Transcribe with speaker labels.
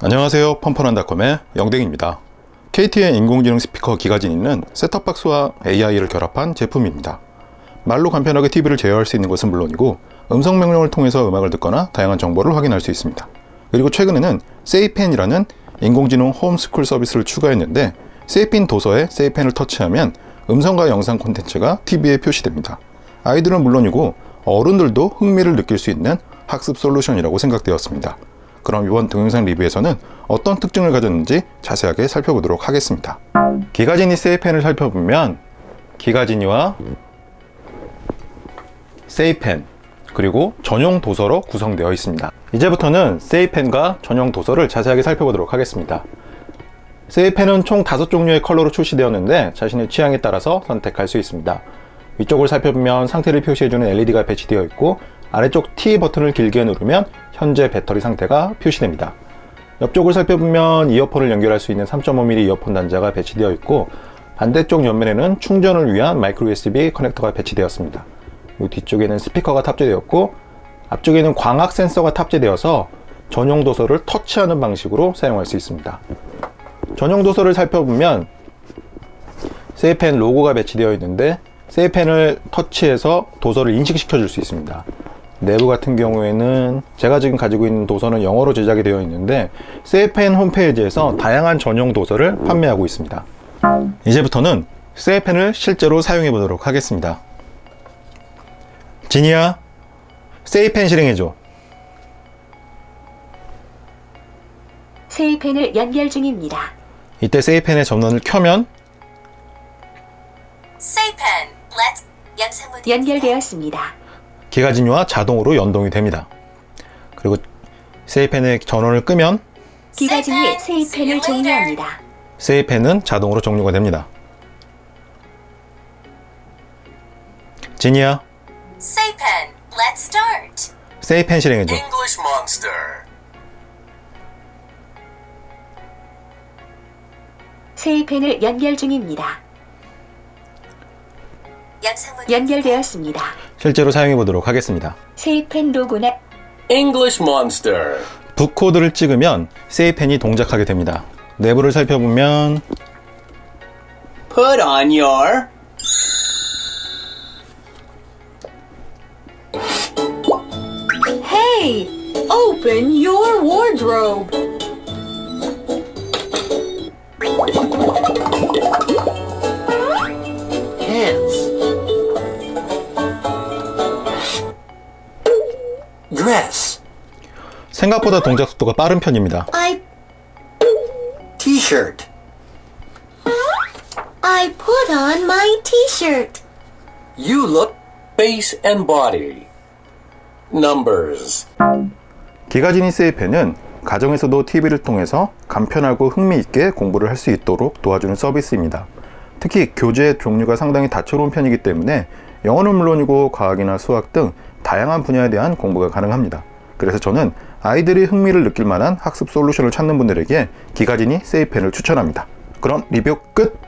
Speaker 1: 안녕하세요. 펌펀한닷컴의 영댕입니다. KT의 인공지능 스피커 기가진이는 셋탑박스와 AI를 결합한 제품입니다. 말로 간편하게 TV를 제어할 수 있는 것은 물론이고 음성 명령을 통해서 음악을 듣거나 다양한 정보를 확인할 수 있습니다. 그리고 최근에는 세이펜이라는 인공지능 홈스쿨 서비스를 추가했는데 세이펜 도서에 세이펜을 터치하면 음성과 영상 콘텐츠가 TV에 표시됩니다. 아이들은 물론이고 어른들도 흥미를 느낄 수 있는 학습 솔루션이라고 생각되었습니다. 그럼 이번 동영상 리뷰에서는 어떤 특징을 가졌는지 자세하게 살펴보도록 하겠습니다. 기가지니 세이펜을 살펴보면 기가지니와 세이펜 그리고 전용 도서로 구성되어 있습니다. 이제부터는 세이펜과 전용 도서를 자세하게 살펴보도록 하겠습니다. 세이펜은 총 5종류의 컬러로 출시되었는데 자신의 취향에 따라서 선택할 수 있습니다. 위쪽을 살펴보면 상태를 표시해주는 LED가 배치되어 있고 아래쪽 T 버튼을 길게 누르면 현재 배터리 상태가 표시됩니다. 옆쪽을 살펴보면 이어폰을 연결할 수 있는 3.5mm 이어폰 단자가 배치되어 있고 반대쪽 옆면에는 충전을 위한 마이크로 USB 커넥터가 배치되었습니다. 이 뒤쪽에는 스피커가 탑재되었고 앞쪽에는 광학 센서가 탑재되어서 전용 도서를 터치하는 방식으로 사용할 수 있습니다. 전용 도서를 살펴보면 세이펜 로고가 배치되어 있는데 세이펜을 터치해서 도서를 인식시켜 줄 수 있습니다. 내부 같은 경우에는 제가 지금 가지고 있는 도서는 영어로 제작이 되어 있는데 세이펜 홈페이지에서 다양한 전용 도서를 판매하고 있습니다. 이제부터는 세이펜을 실제로 사용해 보도록 하겠습니다. 지니야, 세이펜 실행해줘.
Speaker 2: 세이펜을 연결 중입니다.
Speaker 1: 이때 세이펜의 전원을 켜면
Speaker 3: 세이펜
Speaker 2: 연결되었습니다.
Speaker 1: 기가진유와 자동으로 연동이 됩니다. 그리고 세이펜의 전원을 끄면
Speaker 2: 기가진이 세이펜을 종료합니다.
Speaker 1: 세이펜은 자동으로 종료가 됩니다. 지니야,
Speaker 3: 세이펜 렛츠 스타트
Speaker 1: 세이펜 실행해줘.
Speaker 4: English monster.
Speaker 2: 세이펜을 연결 중입니다. 연결되었습니다.
Speaker 1: 실제로 사용해 보도록 하겠습니다.
Speaker 2: 세이펜 로고나
Speaker 4: English monster.
Speaker 1: 붓코드를 찍으면 세이펜이 동작하게 됩니다. 내부를 살펴보면
Speaker 4: Put on your
Speaker 5: Hey! Open your wardrobe!
Speaker 1: 생각보다 동작 속도가 빠른 편입니다.
Speaker 5: I
Speaker 4: T-shirt.
Speaker 5: I put on my t-shirt.
Speaker 4: You look face and body. Numbers.
Speaker 1: 기가지니 세이펜은 가정에서도 TV를 통해서 간편하고 흥미있게 공부를 할 수 있도록 도와주는 서비스입니다. 특히 교재 종류가 상당히 다채로운 편이기 때문에 영어는 물론이고 과학이나 수학 등 다양한 분야에 대한 공부가 가능합니다. 그래서 저는 아이들이 흥미를 느낄 만한 학습 솔루션을 찾는 분들에게 기가지니 세이펜을 추천합니다. 그럼 리뷰 끝!